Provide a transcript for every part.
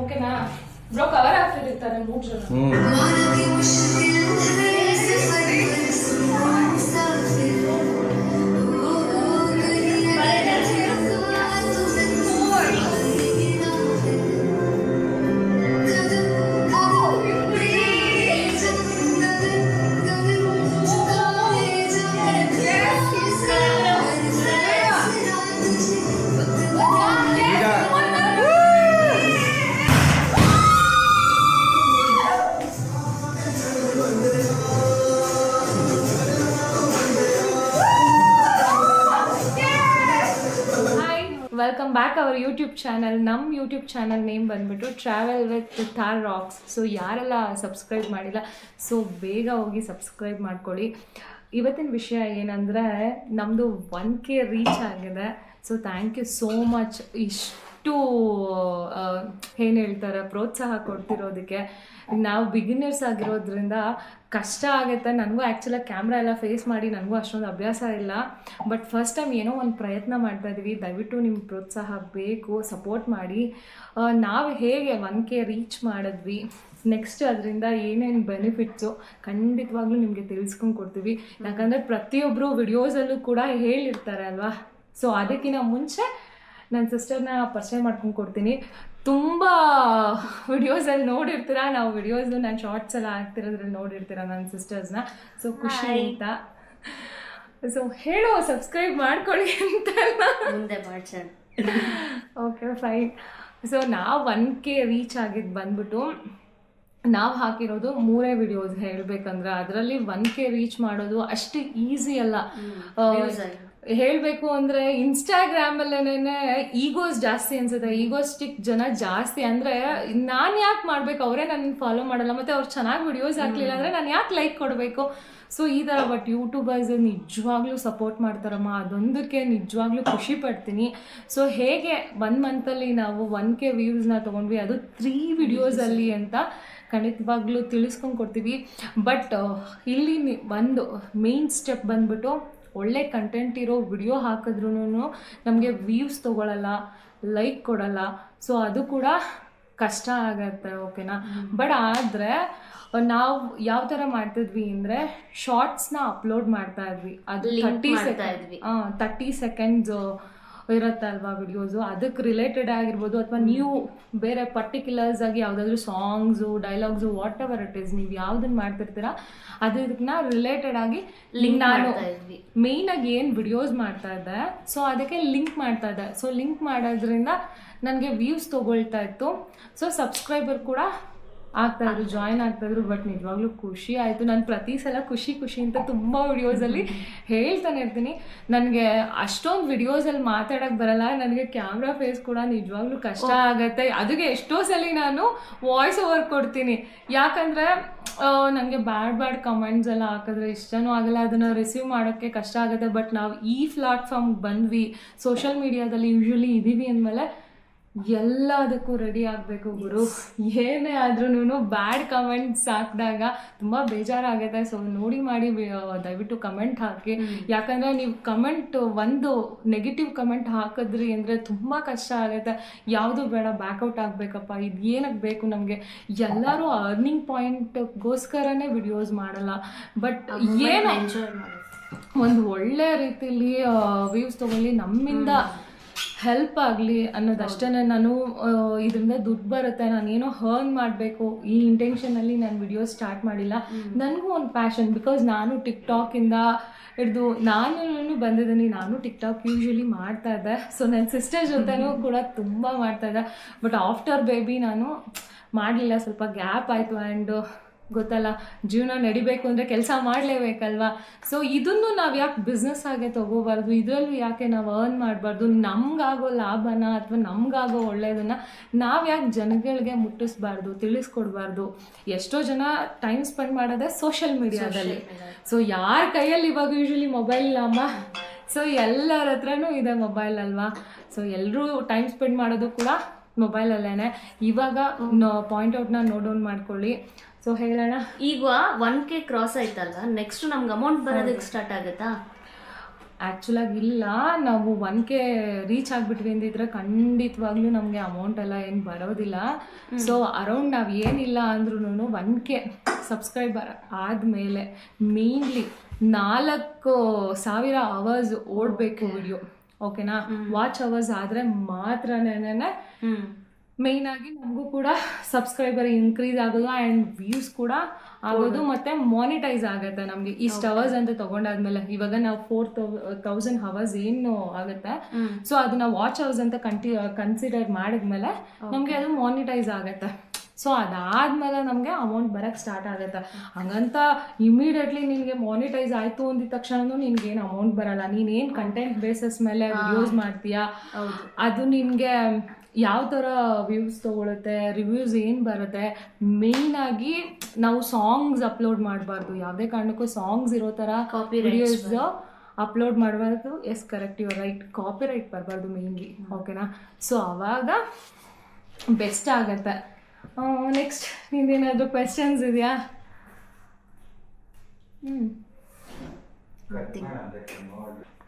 ಓಕೆನಾ bro cover ಆಗ್ತಿರ್ತಾರೆ ಮೂರು ಜನ ಹ್ಞೂ ಬ್ಯಾಕ್ ಅವರ್ ಯೂಟ್ಯೂಬ್ ಚಾನಲ್ ನಮ್ಮ ಯೂಟ್ಯೂಬ್ ಚಾನಲ್ ನೇಮ್ ಬಂದ್ಬಿಟ್ಟು travel with Thar rocks so ಯಾರೆಲ್ಲ ಸಬ್ಸ್ಕ್ರೈಬ್ ಮಾಡಿಲ್ಲ ಸೊ ಬೇಗ ಹೋಗಿ ಸಬ್ಸ್ಕ್ರೈಬ್ ಮಾಡ್ಕೊಳ್ಳಿ. ಇವತ್ತಿನ ವಿಷಯ ಏನಂದರೆ ನಮ್ಮದು ಒನ್ ಕೆ ರೀಚ್ ಆಗಿದೆ. So thank you so much ಇಷ್ಟು ಏನು ಹೇಳ್ತಾರೆ, ಪ್ರೋತ್ಸಾಹ ಕೊಡ್ತಿರೋದಕ್ಕೆ. ನಾವು ಬಿಗಿನರ್ಸ್ ಆಗಿರೋದ್ರಿಂದ ಕಷ್ಟ ಆಗುತ್ತೆ. ನನಗೂ ಆ್ಯಕ್ಚುಲಾಗಿ ಕ್ಯಾಮ್ರಾ ಎಲ್ಲ ಫೇಸ್ ಮಾಡಿ ನನಗೂ ಅಷ್ಟೊಂದು ಅಭ್ಯಾಸ ಇಲ್ಲ. ಬಟ್ ಫಸ್ಟ್ ಟೈಮ್ ಏನೋ ಒಂದು ಪ್ರಯತ್ನ ಮಾಡ್ತಾ ಇದ್ದೀವಿ ದಯವಿಟ್ಟು ನಿಮ್ಮ ಪ್ರೋತ್ಸಾಹ ಬೇಕು ಸಪೋರ್ಟ್ ಮಾಡಿ. ನಾವು ಹೇಗೆ ಒನ್ ಕೆ ರೀಚ್ ಮಾಡಿದ್ವಿ ನೆಕ್ಸ್ಟ್ ಅದರಿಂದ ಏನೇನು ಬೆನಿಫಿಟ್ಸು ಖಂಡಿತವಾಗ್ಲೂ ನಿಮಗೆ ತಿಳಿಸ್ಕೊಂಡು ಕೊಡ್ತೀವಿ. ಯಾಕಂದರೆ ಪ್ರತಿಯೊಬ್ಬರು ವಿಡಿಯೋಸಲ್ಲೂ ಕೂಡ ಹೇಳಿರ್ತಾರೆ ಅಲ್ವಾ? ಸೊ ಅದಕ್ಕಿಂತ ಮುಂಚೆ ನನ್ನ ಸಿಸ್ಟರ್ನ ಪರಿಚಯ ಮಾಡ್ಕೊಂಡು ಕೊಡ್ತೀನಿ. ತುಂಬ ವಿಡಿಯೋಸಲ್ಲಿ ನೋಡಿರ್ತೀರ? ನಾವು ವಿಡಿಯೋಸ್ ನಾನು ಶಾರ್ಟ್ಸ್ ಎಲ್ಲ ಹಾಕ್ತಿರೋದ್ರಲ್ಲಿ ನೋಡಿರ್ತೀರ ನನ್ನ ಸಿಸ್ಟರ್ಸ್ನ ಸೊ ಖುಷಿ ಅಂತ. ಸೊ ಹೇಳು ಸಬ್ಸ್ಕ್ರೈಬ್ ಮಾಡ್ಕೊಳ್ಳಿ ಅಂತ ಮುಂದೆ ಮಾಡ್ಸೋಣ. ಓಕೆ ಫೈನ್ ಸೊ ನಾವು ಒನ್ ಕೆ ರೀಚ್ ಆಗಿದ್ದು ಬಂದ್ಬಿಟ್ಟು ನಾವು ಹಾಕಿರೋದು ಮೂರೇ ವಿಡಿಯೋಸ್ ಹೇಳಬೇಕಂದ್ರೆ ಅದರಲ್ಲಿ ಒನ್ ಕೆ ರೀಚ್ ಮಾಡೋದು ಅಷ್ಟು ಈಸಿ ಅಲ್ಲ. ಹೇಳಬೇಕು ಅಂದರೆ ಇನ್ಸ್ಟಾಗ್ರಾಮಲ್ಲೇನೆ ಈಗೋಸ್ ಜಾಸ್ತಿ ಅನ್ಸುತ್ತೆ. ಈಗೋಸ್ಟಿಕ್ ಜನ ಜಾಸ್ತಿ ಅಂದರೆ ನಾನು ಯಾಕೆ ಮಾಡಬೇಕು? ಅವರೇ ನನ್ನ ಫಾಲೋ ಮಾಡಲ್ಲ. ಮತ್ತು ಅವ್ರು ಚೆನ್ನಾಗಿ ವಿಡಿಯೋಸ್ ಹಾಕ್ಲಿಲ್ಲ ಅಂದರೆ ನಾನು ಯಾಕೆ ಲೈಕ್ ಕೊಡಬೇಕು? ಸೊ ಈ ಥರ ಬಟ್ ಯೂಟ್ಯೂಬರ್ಸ್ ನಿಜವಾಗ್ಲೂ ಸಪೋರ್ಟ್ ಮಾಡ್ತಾರಮ್ಮ. ಅದೊಂದಕ್ಕೆ ನಿಜವಾಗ್ಲೂ ಖುಷಿ ಪಡ್ತೀನಿ. ಸೊ ಹೇಗೆ ಒನ್ ಮಂತಲ್ಲಿ ನಾವು ಒನ್ ಕೆ ವ್ಯೂಸ್ನ ತೊಗೊಂಡ್ವಿ, ಅದು ತ್ರೀ ವಿಡಿಯೋಸಲ್ಲಿ ಅಂತ ಖಂಡಿತವಾಗ್ಲೂ ತಿಳಿಸ್ಕೊಂಡು ಕೊಡ್ತೀವಿ. ಬಟ್ ಇಲ್ಲಿ ಒಂದು ಮೇನ್ ಸ್ಟೆಪ್ ಬಂದ್ಬಿಟ್ಟು ಒಳ್ಳೆ ಕಂಟೆಂಟ್ ಇರೋ ವಿಡಿಯೋ ಹಾಕಿದ್ರೂ ನಮಗೆ ವ್ಯೂಸ್ ತೊಗೊಳಲ್ಲ ಲೈಕ್ ಕೊಡಲ್ಲ. ಸೊ ಅದು ಕೂಡ ಕಷ್ಟ ಆಗತ್ತೆ ಓಕೆನಾ ಬಟ್ ಆದರೆ ನಾವು ಯಾವ ಥರ ಮಾಡ್ತಿದ್ವಿ ಅಂದರೆ ಶಾರ್ಟ್ಸ್ನ ಅಪ್ಲೋಡ್ ಮಾಡ್ತಾ ಇದ್ವಿ. ಅದು thirty thirty second. Thirty seconds ಇರುತ್ತಲ್ವಾ ವಿಡಿಯೋಸು ಅದಕ್ಕೆ ರಿಲೇಟೆಡ್ ಆಗಿರ್ಬೋದು ಅಥವಾ ನೀವು ಬೇರೆ ಪರ್ಟಿಕ್ಯುಲರ್ಸ್ ಆಗಿ ಯಾವುದಾದ್ರೂ songs dialogues whatever it is ನೀವು ಯಾವ್ದನ್ನ ಮಾಡ್ತಿರ್ತೀರಾ ಅದನ್ನ ರಿಲೇಟೆಡ್ ಆಗಿ ಲಿಂಕ್ ನಾನು ಮಾಡ್ತಾ ಮೇಯ್ನ್ ಆಗಿ ಏನು ವಿಡಿಯೋಸ್ ಮಾಡ್ತಾ ಇದ್ದೆ ಸೊ ಅದಕ್ಕೆ ಲಿಂಕ್ ಮಾಡ್ತಾ ಇದ್ದೆ. ಸೊ ಲಿಂಕ್ ಮಾಡೋದ್ರಿಂದ ನನಗೆ ವ್ಯೂಸ್ ತೊಗೊಳ್ತಾ ಇತ್ತು. ಸೊ ಸಬ್ಸ್ಕ್ರೈಬರ್ ಕೂಡ ಆಗ್ತಾ ಇದ್ರು ಜಾಯ್ನ್ ಆಗ್ತಾ ಇದ್ರು ಬಟ್ ನಿಜವಾಗ್ಲೂ ಖುಷಿ ಆಯಿತು. ನಾನು ಪ್ರತಿ ಸಲ ಖುಷಿ ಖುಷಿ ಅಂತ ತುಂಬ ವಿಡಿಯೋಸಲ್ಲಿ ಹೇಳ್ತಾನೆ ಇರ್ತೀನಿ. ನನಗೆ ಅಷ್ಟೊಂದು ವಿಡಿಯೋಸಲ್ಲಿ ಮಾತಾಡೋಕ್ಕೆ ಬರಲ್ಲ. ನನಗೆ ಕ್ಯಾಮ್ರಾ ಫೇಸ್ ಕೂಡ ನಿಜವಾಗ್ಲೂ ಕಷ್ಟ ಆಗುತ್ತೆ. ಅದಕ್ಕೆ ಎಷ್ಟೋ ಸಲ ನಾನು ವಾಯ್ಸ್ ಓವರ್ ಕೊಡ್ತೀನಿ. ಯಾಕಂದರೆ ನನಗೆ ಬ್ಯಾಡ್ ಬ್ಯಾಡ್ ಕಮೆಂಟ್ಸ್ ಎಲ್ಲ ಹಾಕಿದ್ರೆ ಇಷ್ಟನೂ ಆಗಲ್ಲ. ಅದನ್ನು ರಿಸೀವ್ ಮಾಡೋಕ್ಕೆ ಕಷ್ಟ ಆಗುತ್ತೆ. ಬಟ್ ನಾವು ಈ ಪ್ಲಾಟ್ಫಾರ್ಮ್ಗೆ ಬಂದ್ವಿ ಸೋಷಿಯಲ್ ಮೀಡಿಯಾದಲ್ಲಿ ಯೂಶ್ವಲಿ ಇದ್ದೀವಿ ಅಂದಮೇಲೆ ಎಲ್ಲದಕ್ಕೂ ರೆಡಿ ಆಗಬೇಕು ಗುರು. ಏನೇ ಆದ್ರೂ ಬ್ಯಾಡ್ ಕಮೆಂಟ್ಸ್ ಹಾಕಿದಾಗ ತುಂಬ ಬೇಜಾರಾಗುತ್ತೆ. ಸೊ ನೋಡಿ ಮಾಡಿ ದಯವಿಟ್ಟು ಕಮೆಂಟ್ ಹಾಕಿ. ಯಾಕಂದರೆ ನೀವು ಕಮೆಂಟ್ ಒಂದು ನೆಗೆಟಿವ್ ಕಮೆಂಟ್ ಹಾಕಿದ್ರಿ ಅಂದರೆ ತುಂಬ ಕಷ್ಟ ಆಗುತ್ತೆ. ಯಾವುದು ಬೇಡ ಬ್ಯಾಕೌಟ್ ಆಗಬೇಕಪ್ಪ. ಇದು ಏನಕ್ಕೆ ಬೇಕು ನಮಗೆ? ಎಲ್ಲರೂ ಅರ್ನಿಂಗ್ ಪಾಯಿಂಟ್ಗೋಸ್ಕರನೇ ವಿಡಿಯೋಸ್ ಮಾಡಲ್ಲ. ಬಟ್ ಏನು ಒಂದು ಒಳ್ಳೆ ರೀತಿಲಿ ವ್ಯೂಸ್ ತಗೊಳ್ಳಿ. ನಮ್ಮಿಂದ ಹೆಲ್ಪ್ ಆಗಲಿ ಅನ್ನೋದಷ್ಟೇ ನಾನು ಇದರಿಂದ ದುಡ್ಡು ಬರುತ್ತೆ. ಏನೋ ಹರ್ನ್ ಮಾಡಬೇಕು. ಈ ಇಂಟೆನ್ಷನಲ್ಲಿ ನಾನು ವಿಡಿಯೋ ಸ್ಟಾರ್ಟ್ ಮಾಡಿಲ್ಲ. ನನಗೂ ಒಂದು ಪ್ಯಾಷನ್ ಬಿಕಾಸ್ ನಾನು ಟಿಕ್ ಟಿಕ್ಟಾಕಿಂದ ಹಿಡಿದು ನಾನು ಬಂದಿದ್ದೀನಿ. ನಾನು ಟಿಕ್ ಟಾಕ್ ಯೂಶ್ವಲಿ ಮಾಡ್ತಾ ಇದ್ದೆ. ಸೊ ನನ್ನ ಸಿಸ್ಟರ್ ಜೊತೆನೂ ಕೂಡ ತುಂಬ ಮಾಡ್ತಾ ಇದ್ದೆ. ಬಟ್ ಆಫ್ಟರ್ ಬೇಬಿ ನಾನು ಮಾಡಲಿಲ್ಲ. ಸ್ವಲ್ಪ ಗ್ಯಾಪ್ ಆಯಿತು ಆ್ಯಂಡ್ ಗೊತ್ತಲ್ಲ? ಜೀವನ ನಡಿಬೇಕು ಅಂದರೆ ಕೆಲಸ ಮಾಡಲೇಬೇಕಲ್ವಾ? ಸೊ ಇದನ್ನು ನಾವು ಯಾಕೆ ಬಿಸ್ನೆಸ್ ಆಗೇ ತಗೋಬಾರ್ದು? ಇದರಲ್ಲೂ ಯಾಕೆ ನಾವು ಅರ್ನ್ ಮಾಡಬಾರ್ದು? ನಮಗಾಗೋ ಲಾಭನ ಅಥವಾ ನಮಗಾಗೋ ಒಳ್ಳೆಯದನ್ನು ನಾವು ಯಾಕೆ ಜನಗಳಿಗೆ ಮುಟ್ಟಿಸ್ಬಾರ್ದು ತಿಳಿಸ್ಕೊಡ್ಬಾರ್ದು? ಎಷ್ಟೋ ಜನ ಟೈಮ್ ಸ್ಪೆಂಡ್ ಮಾಡೋದೇ ಸೋಷಿಯಲ್ ಮೀಡಿಯಾದಲ್ಲಿ ಸೊ ಯಾರ ಕೈಯಲ್ಲಿ ಇವಾಗ ಯೂಶ್ವಲಿ ಮೊಬೈಲ್ ಅಮ್ಮ ಸೊ ಎಲ್ಲರ ಹತ್ರನೂ ಇದೆ ಮೊಬೈಲ್ ಅಲ್ವಾ? ಸೊ ಎಲ್ಲರೂ ಟೈಮ್ ಸ್ಪೆಂಡ್ ಮಾಡೋದು ಕೂಡ ಮೊಬೈಲಲ್ಲೇ ಇವಾಗ ಪಾಯಿಂಟ್ ಔಟ್ನ ನೋಟ್ ಡೌನ್ ಮಾಡ್ಕೊಳ್ಳಿ. ಸೊ ಹೇಳೋಣ. ಈಗ ಒನ್ ಕೆ ಕ್ರಾಸ್ ಆಯ್ತಲ್ವಾ? ನೆಕ್ಸ್ಟ್ ನಮ್ಗೆ ಅಮೌಂಟ್ ಬರೋದಕ್ಕೆ ಸ್ಟಾರ್ಟ್ ಆಗುತ್ತಾ? ಆ್ಯಕ್ಚುಲಾಗಿ ಇಲ್ಲ. ನಾವು ಒನ್ ಕೆ ರೀಚ್ ಆಗಿಬಿಟ್ವಿ ಅಂದಿದ್ರೆ ಖಂಡಿತವಾಗ್ಲೂ ನಮಗೆ ಅಮೌಂಟ್ ಎಲ್ಲ ಏನು ಬರೋದಿಲ್ಲ. ಸೊ ಅರೌಂಡ್ ನಾವು ಏನಿಲ್ಲ ಅಂದ್ರೂ ಒನ್ ಕೆ ಸಬ್ಸ್ಕ್ರೈಬರ್ ಆದಮೇಲೆ ಮೇನ್ಲಿ ನಾಲ್ಕು ಸಾವಿರ ಅವರ್ಸ್ ಓಡಬೇಕು ವಿಡಿಯೋ ಓಕೆನಾ ವಾಚ್ ಅವರ್ಸ್ ಆದರೆ ಮಾತ್ರನೇ ಮೇಯ್ನ್ ಆಗಿ ನಮಗೂ ಕೂಡ ಸಬ್ಸ್ಕ್ರೈಬರ್ ಇನ್ಕ್ರೀಸ್ ಆಗೋದು ಆ್ಯಂಡ್ ವ್ಯೂಸ್ ಕೂಡ ಆಗೋದು ಮತ್ತೆ ಮಾನಿಟೈಸ್ ಆಗುತ್ತೆ ನಮಗೆ. ಇಷ್ಟು ಅವರ್ಸ್ ಅಂತ ತೊಗೊಂಡಾದ್ಮೇಲೆ ಇವಾಗ ನಾವು ಫೋರ್ ತೌಸಂಡ್ ಅವರ್ಸ್ ಏನು ಆಗುತ್ತೆ. ಸೊ ಅದನ್ನ ವಾಚ್ ಅವರ್ಸ್ ಅಂತ ಕಂಟಿ ಕನ್ಸಿಡರ್ ಮಾಡಿದ್ಮೇಲೆ ನಮಗೆ ಅದು ಮಾನಿಟೈಸ್ ಆಗುತ್ತೆ. ಸೊ ಅದಾದ್ಮೇಲೆ ನಮಗೆ ಅಮೌಂಟ್ ಬರೋಕ್ಕೆ ಸ್ಟಾರ್ಟ್ ಆಗುತ್ತೆ. ಹಂಗಂತ ಇಮಿಡಿಯೇಟ್ಲಿ ನಿನಗೆ ಮಾನಿಟೈಸ್ ಆಯಿತು ಅಂದಿದ ತಕ್ಷಣ ಏನು ಅಮೌಂಟ್ ಬರಲ್ಲ. ನೀನೇನು ಕಂಟೆಂಟ್ ಬೇಸಸ್ ಮೇಲೆ ವಿಡಿಯೋಸ್ ಮಾಡ್ತೀಯಾ? ಅದು ನಿನಗೆ ಯಾವ ಥರ ವ್ಯೂಸ್ ತೊಗೊಳುತ್ತೆ ರಿವ್ಯೂಸ್ ಏನು ಬರುತ್ತೆ ಮೇಯ್ನಾಗಿ ನಾವು ಸಾಂಗ್ಸ್ ಅಪ್ಲೋಡ್ ಮಾಡಬಾರ್ದು. ಯಾವುದೇ ಕಾರಣಕ್ಕೂ ಸಾಂಗ್ಸ್ ಇರೋ ಥರ ವಿಡಿಯೋಸ್ ಅಪ್ಲೋಡ್ ಮಾಡಬಾರ್ದು. Yes correct you're right copyright ಬರಬಾರ್ದು ಮೇಯ್ನ್ಲಿ ಓಕೆನಾ ಸೊ ಅವಾಗ ಬೆಸ್ಟ್ ಆಗತ್ತೆ. ನೆಕ್ಸ್ಟ್ ನಿಂದೇನಾದರೂ ಕ್ವೆಶನ್ಸ್ ಇದೆಯಾ? ಹ್ಞೂ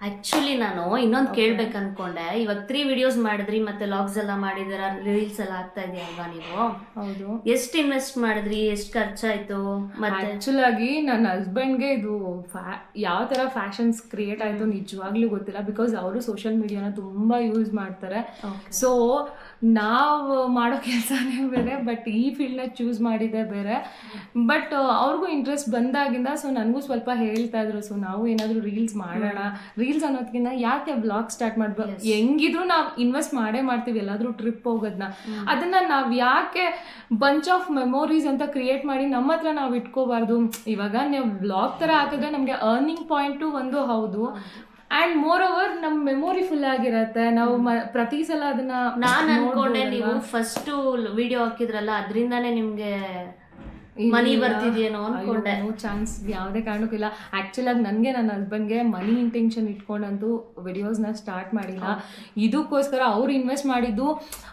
ಆಕ್ಚುಲಿ ನಾನು ಇನ್ನೊಂದು ಕೇಳ್ಬೇಕು ಅನ್ಕೊಂಡೆ ಇವಾಗ ತ್ರೀ ವಿಡಿಯೋಸ್ ಮಾಡಿದ್ರಿ ಮತ್ತೆ ಲಾಗ್ಸ್ ಎಲ್ಲ ಮಾಡಿದಿರ ರೀಲ್ಸ್ ಎಲ್ಲ ಆಗ್ತಾ ಇದೆಯಾ ಅಲ್ವಾ ನೀವು? ಹೌದು. ಎಷ್ಟು ಇನ್ವೆಸ್ಟ್ ಮಾಡಿದ್ರಿ ಎಷ್ಟು ಖರ್ಚಾಯ್ತು ಮತ್ತೆ? ಆಕ್ಚುಲ್ ಆಗಿ ನನ್ನ ಹಸ್ಬೆಂಡ್ಗೆ ಇದು ಫ್ಯಾ ಯಾವ ಥರ ಫ್ಯಾಷನ್ಸ್ ಕ್ರಿಯೇಟ್ ಆಯಿತು ನಿಜವಾಗ್ಲೂ ಗೊತ್ತಿಲ್ಲ ಬಿಕಾಸ್ ಅವರು ಸೋಷಿಯಲ್ ಮೀಡಿಯಾನ ತುಂಬ ಯೂಸ್ ಮಾಡ್ತಾರೆ. ಸೊ ನಾವು ಮಾಡೋ ಕೆಲಸನೇ ಬೇರೆ ಬಟ್ ಈ ಫೀಲ್ಡ್ನ ಚೂಸ್ ಮಾಡಿದೆ ಬೇರೆ. ಬಟ್ ಅವ್ರಿಗೂ ಇಂಟ್ರೆಸ್ಟ್ ಬಂದಾಗಿಂದ ಸೊ ನನಗೂ ಸ್ವಲ್ಪ ಹೇಳ್ತಾ ಇದ್ರು ಸೊ ನಾವು ಏನಾದರೂ ರೀಲ್ಸ್ ಮಾಡೋಣ. ರೀಲ್ಸ್ ಅನ್ನೋದ್ಕಿಂತ ಯಾಕೆ ಬ್ಲಾಗ್ ಸ್ಟಾರ್ಟ್ ಮಾಡ್ಬೇಕು ಹೆಂಗಿದ್ರು ನಾವು ಇನ್ವೆಸ್ಟ್ ಮಾಡೇ ಮಾಡ್ತೀವಿ ಎಲ್ಲಾದ್ರೂ ಟ್ರಿಪ್ ಹೋಗೋದನ್ನ ಅದನ್ನ ನಾವು ಯಾಕೆ ಬಂಚ್ ಆಫ್ ಮೆಮೊರೀಸ್ ಅಂತ ಕ್ರಿಯೇಟ್ ಮಾಡಿ ನಮ್ಮ ಹತ್ರ ನಾವು ಇಟ್ಕೋಬಾರ್ದು. ಇವಾಗ ನೀವು ಬ್ಲಾಗ್ ಥರ ಹಾಕಿದ್ರೆ ನಮಗೆ ಅರ್ನಿಂಗ್ ಪಾಯಿಂಟು ಒಂದು ಹೌದು. ಅಂಡ್ ಮೋರ್ ಓವರ್ ನಮ್ಮ ಮೆಮೊರಿ ಫುಲ್ ಆಗಿರತ್ತೆ. ನಾವು ಪ್ರತಿ ಸಲ ಅದನ್ನ ನಾನು ಅನ್ಕೊಂಡೆ ನೀವು ಫಸ್ಟ್ ವಿಡಿಯೋ ಹಾಕಿದ್ರಲ್ಲ ಅದರಿಂದಾನೇ ನಿಮ್ಗೆ ಮನಿ ಬರ್ತಿದ್ಯೇನೋ ಅನ್ಕೊಂಡೆ. ಚಾನ್ಸ್. ಯಾವುದೇ ಕಾರಣಕ್ಕೂ ಇಲ್ಲ. ಆ್ಯಕ್ಚುಲ್ ಆಗಿ ನನಗೆ ನನ್ನ ಹಸ್ಬೆಂಡ್ಗೆ ಮನಿ ಇಂಟೆನ್ಷನ್ ಇಟ್ಕೊಂಡಂತೂ ವಿಡಿಯೋಸ್ನ ಸ್ಟಾರ್ಟ್ ಮಾಡಿಲ್ಲ. ಇದಕ್ಕೋಸ್ಕರ ಅವ್ರು ಇನ್ವೆಸ್ಟ್ ಮಾಡಿದ್ದು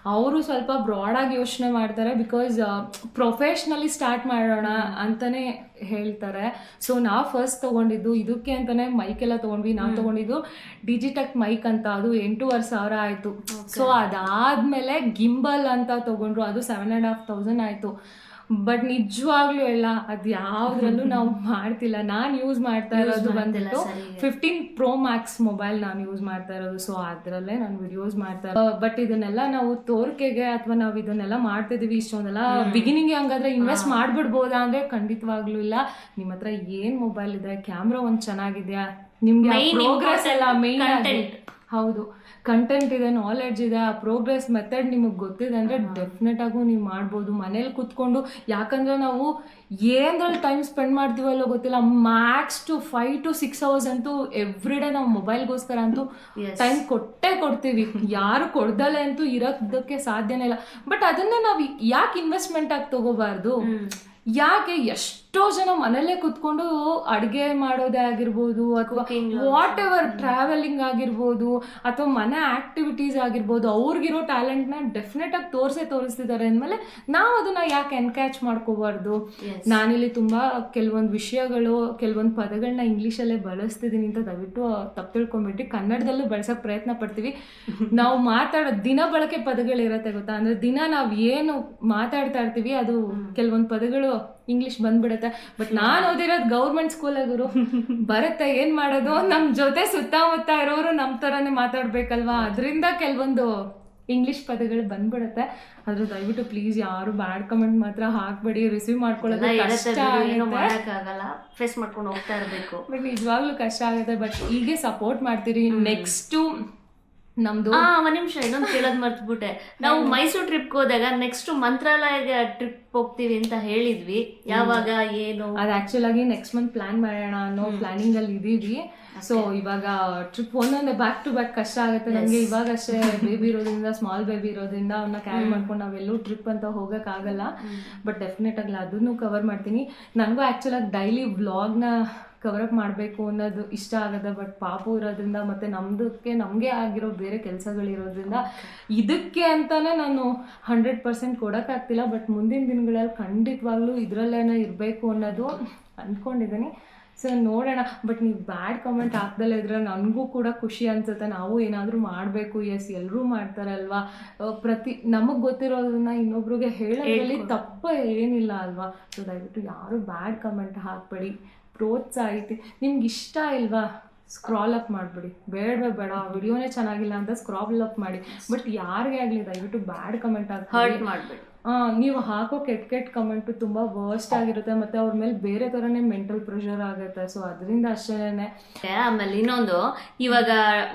ಅವರು ಸ್ವಲ್ಪ ಬ್ರಾಡಾಗಿ ಯೋಚನೆ ಮಾಡ್ತಾರೆ ಬಿಕಾಸ್ ಪ್ರೊಫೆಷ್ನಲಿ ಸ್ಟಾರ್ಟ್ ಮಾಡೋಣ ಅಂತಲೇ ಹೇಳ್ತಾರೆ. ಸೊ ನಾ ಫಸ್ಟ್ ತೊಗೊಂಡಿದ್ದು ಇದಕ್ಕೆ ಅಂತಾನೆ ಮೈಕ್ ಎಲ್ಲ ತೊಗೊಂಡ್ವಿ. ನಾವು ತೊಗೊಂಡಿದ್ದು ಡಿಜಿಟಕ್ ಮೈಕ್ ಅಂತ. ಅದು ಎಂಟೂವರೆ ಸಾವಿರ ಆಯಿತು. ಸೊ ಅದಾದಮೇಲೆ ಗಿಂಬಲ್ ಅಂತ ತೊಗೊಂಡ್ರು. ಅದು ಸೆವೆನ್ ಆ್ಯಂಡ್ ಹಾಫ್ ತೌಸಂಡ್ ಆಯಿತು. ಬಟ್ ನಿಜವಾಗ್ಲೂ ಎಲ್ಲ ಅದು ಯಾವ್ದ್ರಲ್ಲೂ ನಾವು ಮಾಡ್ತಿಲ್ಲ. ನಾನು ಯೂಸ್ ಮಾಡ್ತಾ ಇರೋದು ಬಂದ್ಬಿಟ್ಟು ಫಿಫ್ಟೀನ್ ಪ್ರೋ ಮ್ಯಾಕ್ಸ್ ಮೊಬೈಲ್ ನಾನು ಯೂಸ್ ಮಾಡ್ತಾ ಇರೋದು. ಸೊ ಅದರಲ್ಲೇ ನಾನು ವಿಡಿಯೋಸ್ ಮಾಡ್ತಾ ಬಟ್ ಇದನ್ನೆಲ್ಲ ನಾವು ತೋರಿಕೆಗೆ ಅಥವಾ ನಾವು ಇದನ್ನೆಲ್ಲ ಮಾಡ್ತಿದೀವಿ ಇಷ್ಟೊಂದೆಲ್ಲ ಬಿಗಿನಿಂಗ್ ಹಂಗಾದ್ರೆ ಇನ್ವೆಸ್ಟ್ ಮಾಡ್ಬಿಡ್ಬೋದಾ ಅಂದ್ರೆ ಖಂಡಿತವಾಗ್ಲೂ ಇಲ್ಲ. ನಿಮ್ಮ ಹತ್ರ ಏನ್ ಮೊಬೈಲ್ ಇದೆ? ಕ್ಯಾಮ್ರಾ ಒಂದ್ ಚೆನ್ನಾಗಿದ್ಯಾ? ನಿಮ್ಗೆ ಪ್ರೋಗ್ರೆಸ್ ಎಲ್ಲ ಮೇನ್. ಹೌದು. ಕಂಟೆಂಟ್ ಇದೆ ನಾಲೆಡ್ಜ್ ಇದೆ ಆ ಪ್ರೋಗ್ರೆಸ್ ಮೆಥಡ್ ನಿಮಗೆ ಗೊತ್ತಿದೆ ಅಂದರೆ ಡೆಫಿನೆಟ್ ಆಗೂ ನೀವು ಮಾಡ್ಬೋದು. ಮನೇಲಿ ಕುತ್ಕೊಂಡು ಯಾಕಂದ್ರೆ ನಾವು ಏನ್ರಲ್ಲಿ ಟೈಮ್ ಸ್ಪೆಂಡ್ ಮಾಡ್ತೀವಲ್ಲೋ ಗೊತ್ತಿಲ್ಲ max to five to six hours ಅಂತೂ ಎವ್ರಿ ಡೇ ನಾವು ಮೊಬೈಲ್ಗೋಸ್ಕರ ಅಂತೂ ಟೈಮ್ ಕೊಟ್ಟೇ ಕೊಡ್ತೀವಿ. ಯಾರು ಕೊಡ್ದಲೆ ಅಂತೂ ಇರೋದಕ್ಕೆ ಸಾಧ್ಯನೇ ಇಲ್ಲ. ಬಟ್ ಅದನ್ನ ನಾವು ಯಾಕೆ ಇನ್ವೆಸ್ಟ್ಮೆಂಟ್ ಆಗಿ ತಗೋಬಾರ್ದು? ಯಾಕೆ ಎಷ್ಟೋ ಜನ ಮನೇಲೆ ಕುತ್ಕೊಂಡು ಅಡುಗೆ ಮಾಡೋದೇ ಆಗಿರ್ಬೋದು ಅಥವಾ ವಾಟ್ ಎವರ್ ಟ್ರಾವೆಲಿಂಗ್ ಆಗಿರ್ಬೋದು ಅಥವಾ ಮನೆ ಆಕ್ಟಿವಿಟೀಸ್ ಆಗಿರ್ಬೋದು ಅವ್ರಿಗಿರೋ ಟ್ಯಾಲೆಂಟ್ನ ಡೆಫಿನೆಟ್ ಆಗಿ ತೋರಿಸೇ ತೋರಿಸ್ತಿದ್ದಾರೆ ಅಂದಮೇಲೆ ನಾವು ಅದನ್ನ ಯಾಕೆ ಎನ್ಕ್ಯಾಚ್ ಮಾಡ್ಕೋಬಾರ್ದು? ನಾನಿಲ್ಲಿ ತುಂಬಾ ಕೆಲವೊಂದು ವಿಷಯಗಳು ಕೆಲವೊಂದು ಪದಗಳನ್ನ ಇಂಗ್ಲೀಷಲ್ಲೇ ಬಳಸ್ತಿದ್ದೀನಿ ಅಂತ ದಯವಿಟ್ಟು ತಪ್ಪು ತಿಳ್ಕೊಂಡ್ಬಿಟ್ಟು ಕನ್ನಡದಲ್ಲೂ ಬಳಸೋಕೆ ಪ್ರಯತ್ನ ಪಡ್ತೀವಿ. ನಾವು ಮಾತಾಡೋ ದಿನ ಬಳಕೆ ಪದಗಳಿರತ್ತೆ ಗೊತ್ತಾ? ಅಂದ್ರೆ ದಿನ ನಾವು ಏನು ಮಾತಾಡ್ತಾ ಇರ್ತೀವಿ ಅದು ಕೆಲವೊಂದು ಪದಗಳು ಇಂಗ್ಲಿಷ್ ಬಂದ್ಬಿಡುತ್ತೆ. ಬಟ್ ನಾನು ಓದಿರೋದು ಗೌರ್ಮೆಂಟ್ ಸ್ಕೂಲಾಗರು ಬರುತ್ತೆ ಏನ್ ಮಾಡೋದು? ನಮ್ ಜೊತೆ ಸುತ್ತಮುತ್ತ ಇರೋರು ನಮ್ ತರಾನೇ ಮಾತಾಡ್ಬೇಕಲ್ವಾ? ಅದರಿಂದ ಕೆಲವೊಂದು ಇಂಗ್ಲಿಷ್ ಪದಗಳು ಬಂದ್ಬಿಡುತ್ತೆ. ಆದ್ರೆ ದಯವಿಟ್ಟು ಪ್ಲೀಸ್ ಯಾರು ಬ್ಯಾಡ್ ಕಮೆಂಟ್ ಮಾತ್ರ ಹಾಕ್ಬೇಡಿ. ರಿಸೀವ್ ಮಾಡ್ಕೊಳ್ಳೋದು ಕಷ್ಟ ಫೇಸ್ ಮಾಡ್ಕೊಂಡು ಹೋಗ್ತಾ ಇರಬೇಕು. ನಿಜವಾಗ್ಲೂ ಕಷ್ಟ ಆಗುತ್ತೆ. ಬಟ್ ಹೀಗೆ ಸಪೋರ್ಟ್ ಮಾಡ್ತೀರಿ ನೆಕ್ಸ್ಟು ನಮ್ದು? ಆ ಒಂದ್ ನಿಮಿಷ ಇನ್ನೊಂದು ಕೇಳೋದ್ ಮರ್ತ್ಬಿಟ್ಟೆ. ನಾವು ಮೈಸೂರು ಟ್ರಿಪ್ ಹೋದಾಗ ನೆಕ್ಸ್ಟ್ ಮಂತ್ರಾಲಯ ಟ್ರಿಪ್ ಹೋಗ್ತೀವಿ ಅಂತ ಹೇಳಿದ್ವಿ. ಯಾವಾಗ ಏನು? ಅದು ಆಕ್ಚುಲ್ ಆಗಿ ನೆಕ್ಸ್ಟ್ ಮಂತ್ ಪ್ಲಾನ್ ಮಾಡೋಣ ಅನ್ನೋ ಪ್ಲಾನಿಂಗ್ ಅಲ್ಲಿ ಇದೀವಿ. ಸೊ ಇವಾಗ ಟ್ರಿಪ್ ಒಂದೊಂದೇ ಬ್ಯಾಕ್ ಟು ಬ್ಯಾಕ್ ಕಷ್ಟ ಆಗುತ್ತೆ. ನಮಗೆ ಇವಾಗ ಅಷ್ಟೇ ಬೇಬಿ ಇರೋದ್ರಿಂದ ಸ್ಮಾಲ್ ಬೇಬಿ ಇರೋದ್ರಿಂದ ಅವನ್ನ ಕ್ಯಾರಿ ಮಾಡ್ಕೊಂಡು ನಾವೆಲ್ಲೂ ಟ್ರಿಪ್ ಅಂತ ಹೋಗಕ್ ಆಗಲ್ಲ ಬಟ್ ಡೆಫಿನೆಟ್ ಆಗಲ್ಲ ಅದನ್ನು ಕವರ್ ಮಾಡ್ತೀನಿ. ನನಗೂ ಆಕ್ಚುಲ್ ಆಗಿ ಡೈಲಿ ವ್ಲಾಗ್ನ ಕವರ್ ಅಪ್ ಮಾಡಬೇಕು ಅನ್ನೋದು ಇಷ್ಟ ಆಗದ ಬಟ್ ಪಾಪು ಇರೋದ್ರಿಂದ ಮತ್ತೆ ನಮ್ದಕ್ಕೆ ನಮಗೆ ಆಗಿರೋ ಬೇರೆ ಕೆಲಸಗಳಿರೋದ್ರಿಂದ ಇದಕ್ಕೆ ಅಂತಾನೆ ನಾನು ಹಂಡ್ರೆಡ್ ಪರ್ಸೆಂಟ್ ಕೊಡೋಕ್ಕಾಗ್ತಿಲ್ಲ ಬಟ್ ಮುಂದಿನ ದಿನಗಳಲ್ಲಿ ಖಂಡಿತವಾಗ್ಲೂ ಇದರಲ್ಲೇನೋ ಇರಬೇಕು ಅನ್ನೋದು ಅಂದ್ಕೊಂಡಿದ್ದೀನಿ ಸೊ ನೋಡೋಣ ಬಟ್ ನೀವು ಬ್ಯಾಡ್ ಕಮೆಂಟ್ ಹಾಕ್ದಲ್ಲೇ ಇದ್ರೆ ನನಗೂ ಕೂಡ ಖುಷಿ ಅನ್ಸುತ್ತೆ. ನಾವು ಏನಾದರೂ ಮಾಡಬೇಕು ಎಸ್ ಎಲ್ಲರೂ ಮಾಡ್ತಾರಲ್ವಾ? ಪ್ರತಿ ನಮಗೆ ಗೊತ್ತಿರೋದನ್ನ ಇನ್ನೊಬ್ರಿಗೆ ಹೇಳೋದ್ರಲ್ಲಿ ತಪ್ಪು ಏನಿಲ್ಲ ಅಲ್ವಾ? ಸೊ ದಯವಿಟ್ಟು ಯಾರು ಬ್ಯಾಡ್ ಕಮೆಂಟ್ ಹಾಕ್ಬೇಡಿ. ಪ್ರೋತ್ಸಾಹಿಸಿ ನಿಮ್ಗೆ ಇಷ್ಟ ಇಲ್ವಾ? ಸ್ಕ್ರಾಲ್ ಅಪ್ ಮಾಡಿಬಿಡಿ. ಬೇಡ ಬೇಡ ವಿಡಿಯೋನೇ ಚೆನ್ನಾಗಿಲ್ಲ ಅಂತ ಸ್ಕ್ರಾಲ್ ಅಪ್ ಮಾಡಿ. ಬಟ್ ಯಾರಿಗೆ ಆಗಲಿ ದಯವಿಟ್ಟು ಬ್ಯಾಡ್ ಕಮೆಂಟ್ ಹರ್ಟ್ ಮಾಡಬೇಡಿ. ಮಾಡ್ಬೇಡಿ ನೀವು ಹಾಕೋ ಕೆಟ್ಟ ಕೆಟ್ಟ ಕಮೆಂಟು ತುಂಬ ವರ್ಸ್ಟ್ ಆಗಿರುತ್ತೆ. ಮತ್ತು ಅವ್ರ ಮೇಲೆ ಬೇರೆ ಥರನೇ ಮೆಂಟಲ್ ಪ್ರೆಷರ್ ಆಗುತ್ತೆ. ಸೊ ಅದರಿಂದ ಅಷ್ಟೇನೆ. ಆಮೇಲೆ ಇನ್ನೊಂದು. ಇವಾಗ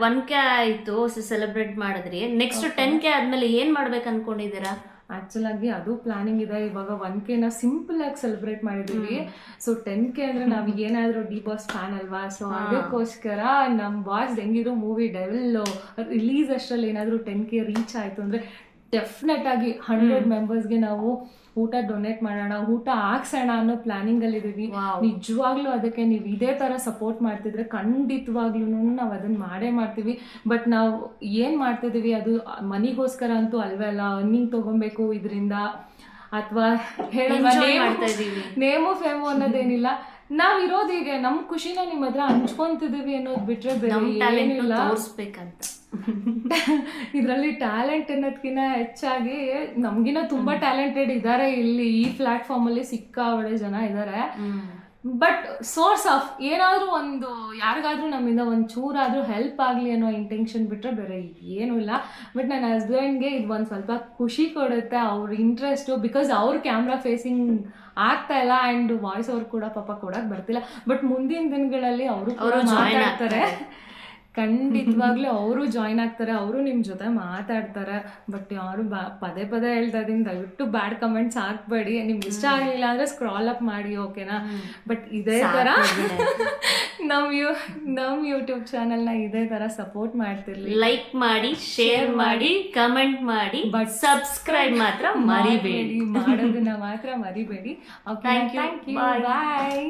ಒನ್ ಕೆ ಆಯಿತು ಸೆಲೆಬ್ರೇಟ್ ಮಾಡಿದ್ರಿ. ನೆಕ್ಸ್ಟ್ ಟೆನ್ ಕೆ ಆದಮೇಲೆ ಏನು ಮಾಡ್ಬೇಕು ಅನ್ಕೊಂಡಿದ್ದೀರಾ ಆಕ್ಚುಲ್ ಆಗಿ ಅದು ಪ್ಲಾನಿಂಗ್ ಇದೆ. ಇವಾಗ ಒನ್ ಕೆನ ಸಿಂಪಲ್ ಆಗಿ ಸೆಲೆಬ್ರೇಟ್ ಮಾಡಿದೀವಿ ಸೊ ಟೆನ್ ಕೆ ಅಂದ್ರೆ ನಾವ್ ಏನಾದ್ರೂ ಡಿ ಬಾಸ್ ಫ್ಯಾನ್ ಅಲ್ವಾ? ಸೊ ಅದಕ್ಕೋಸ್ಕರ ನಮ್ ಬಾಸ್ ಹೆಂಗಿದ್ರು ಮೂವಿ ಡೆವಿಲ್ ರಿಲೀಸ್ ಅಷ್ಟ್ರಲ್ಲಿ ಏನಾದ್ರೂ ಟೆನ್ ಕೆ ರೀಚ್ ಆಯ್ತು ಅಂದ್ರೆ ಡೆಫಿನೆಟ್ ಆಗಿ ಹಂಡ್ರೆಡ್ ಮೆಂಬರ್ಸ್ಗೆ ನಾವು ಊಟ ಡೊನೇಟ್ ಮಾಡೋಣ ಊಟ ಹಾಕ್ಸೋಣ ಅನ್ನೋ ಪ್ಲಾನಿಂಗ್ ಅಲ್ಲಿ ಇದೀವಿ. ನಿಜವಾಗ್ಲೂ ಅದಕ್ಕೆ ನೀವು ಇದೇ ತರ ಸಪೋರ್ಟ್ ಮಾಡ್ತಿದ್ರೆ ಖಂಡಿತವಾಗ್ಲೂ ನಾವು ಅದನ್ನ ಮಾಡೇ ಮಾಡ್ತೀವಿ. ಬಟ್ ನಾವು ಏನ್ ಮಾಡ್ತಿದೀವಿ ಅದು ಮನಿಗೋಸ್ಕರ ಅಂತೂ ಅಲ್ವೇ ಅಲ್ಲ. ಅರ್ನಿಂಗ್ ತಗೊಬೇಕು ಇದರಿಂದ. ಅಥವಾ. ನೇಮು ಫೇಮು ಅನ್ನೋದೇನಿಲ್ಲ. ನಾವ್ ಇರೋದು ಹೀಗೆ ನಮ್ ಖುಷಿನ ನಿಮ್ ಹತ್ರ ಹಂಚ್ಕೊಂತಿದೀವಿ ಅನ್ನೋದು ಬಿಟ್ರೆ ಬೇರೆ ಏನಿಲ್ಲ. ತೋರಿಸ್ಬೇಕಂತ. ಇದರಲ್ಲಿ ಟ್ಯಾಲೆಂಟ್ ಅನ್ನೋದ್ಕಿಂತ ಹೆಚ್ಚಾಗಿ ನಮ್ಗಿನ ತುಂಬಾ ಟ್ಯಾಲೆಂಟೆಡ್ ಇದಾರೆ ಇಲ್ಲಿ. ಈ ಪ್ಲಾಟ್ಫಾರ್ಮ್ ಅಲ್ಲಿ ಸಿಕ್ಕಾಬಡೆ ಜನ ಇದ್ದಾರೆ ಬಟ್ ಸೋರ್ಸ್ ಆಫ್ ಏನಾದ್ರೂ ಒಂದು ಯಾರಿಗಾದ್ರೂ ನಮ್ಮಿಂದ ಒಂದು ಚೂರಾದರೂ ಹೆಲ್ಪ್ ಆಗಲಿ ಅನ್ನೋ ಇಂಟೆನ್ಷನ್ ಬಿಟ್ರೆ ಬೇರೆ ಏನೂ ಇಲ್ಲ. ಬಟ್ ನನ್ನ ಹಸ್ಬೆಂಡ್ಗೆ ಇದು ಒಂದು ಸ್ವಲ್ಪ ಖುಷಿ ಕೊಡುತ್ತೆ ಅವ್ರ ಇಂಟ್ರೆಸ್ಟು ಬಿಕಾಸ್ ಅವ್ರ ಕ್ಯಾಮ್ರಾ ಫೇಸಿಂಗ್ ಆಗ್ತಾ ಇಲ್ಲ ಆ್ಯಂಡ್ ವಾಯ್ಸ್ ಅವ್ರು ಕೂಡ ಪಾಪ ಕೊಡಕ್ ಬರ್ತಿಲ್ಲ. ಬಟ್ ಮುಂದಿನ ದಿನಗಳಲ್ಲಿ ಅವರು ಮಾತಾಡ್ತಾರೆ. ಖಂಡಿತವಾಗ್ಲೂ ಅವರು ಜಾಯ್ನ್ ಆಗ್ತಾರೆ ಅವರು ನಿಮ್ಮ ಜೊತೆ ಮಾತಾಡ್ತಾರೆ. ಬಟ್ ಯಾರು ಬಾ ಪದೇ ಪದೇ ಹೇಳ್ತಾ ಇದ್ದೀನಿ ದಯವಿಟ್ಟು ಬ್ಯಾಡ್ ಕಮೆಂಟ್ಸ್ ಹಾಕ್ಬೇಡಿ. ನಿಮ್ಗೆ ಇಷ್ಟ ಆಗಲಿಲ್ಲ ಅಂದ್ರೆ ಸ್ಕ್ರಾಲ್ ಅಪ್ ಮಾಡಿ ಓಕೆನಾ ಬಟ್ ಇದೇ ತರ ನಮ್ ಯೂ ನಮ್ ಯೂಟ್ಯೂಬ್ ಚಾನಲ್ನ ಇದೇ ತರ ಸಪೋರ್ಟ್ ಮಾಡ್ತಿರ್ಲಿ. ಲೈಕ್ ಮಾಡಿ ಶೇರ್ ಮಾಡಿ ಕಮೆಂಟ್ ಮಾಡಿ ಬಟ್ ಸಬ್ಸ್ಕ್ರೈಬ್ ಮಾತ್ರ ಮರಿಬೇಡಿ. ಮಾಡೋದನ್ನ ಮಾತ್ರ ಮರಿಬೇಡಿ. Thank you. ಬಾಯ್